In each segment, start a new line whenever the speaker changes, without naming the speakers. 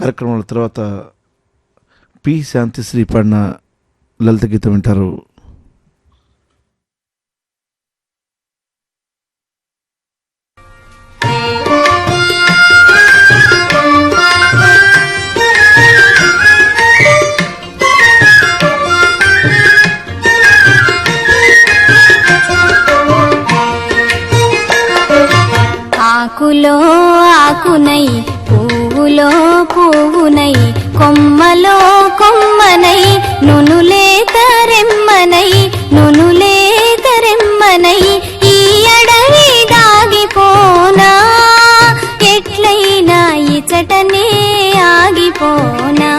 కార్యక్రమాల తర్వాత పి. శాంతిశ్రీ పాడిన లలిత గీతం వింటారు.
ఆకులో ఆకునై పువ్వులో పువ్వునై కొమ్మలో కొమ్మనై నునులే తరెమ్మనై నునులే తరెమ్మనై ఈ అడవి దాగిపోనా? ఎట్లయినా ఇచటనే ఆగిపోనా?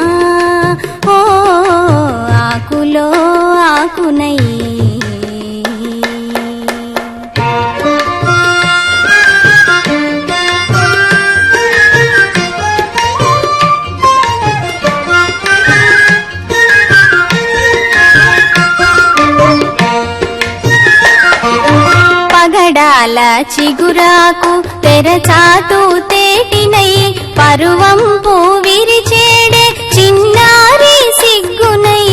పగడాల చిగురాకు తెరచాటు తేటినై పరువంపు విరిచేడే చిన్నారి సిగ్గునై.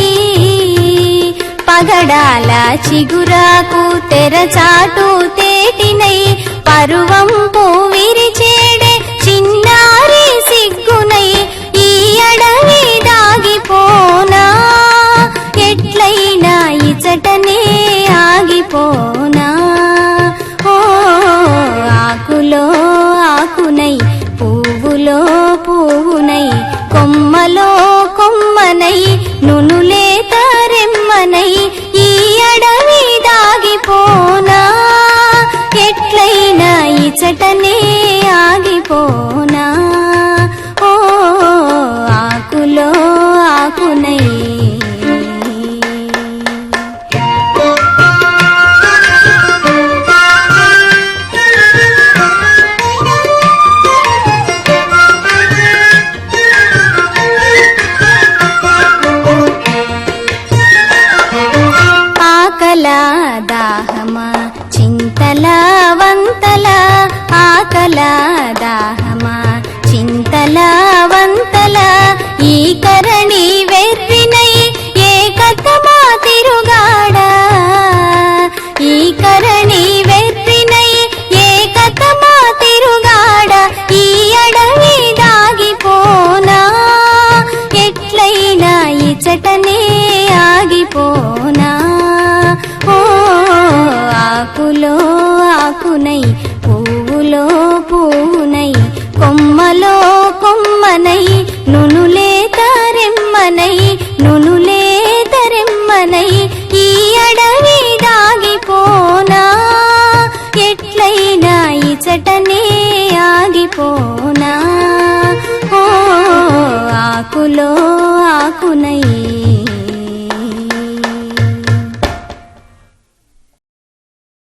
పగడాల చిగురాకు తెరచాటు పువ్వునై పువ్వులో పువ్వునై కొమ్మలో కొమ్మనై నునులే తరెమ్మనై ఈ అడవి దాగిపోనా ఎట్లయినా ఇచటనే ఆగిపోనా. ఆకల దాహమా చింతల వంతల ఆకల దాహమా చింతల వంతల ఈ కరణి వెర్రి ఆకులో ఆకునై పువ్వులో పువ్వునై కొమ్మలో కొమ్మనై నునులే తరెమ్మనై నునులే తరెమ్మనై ఈ అడవి దాగిపోనా? ఎట్లయినా ఇచటనే ఆగిపోనా? ఓ ఆకులో ఆకునై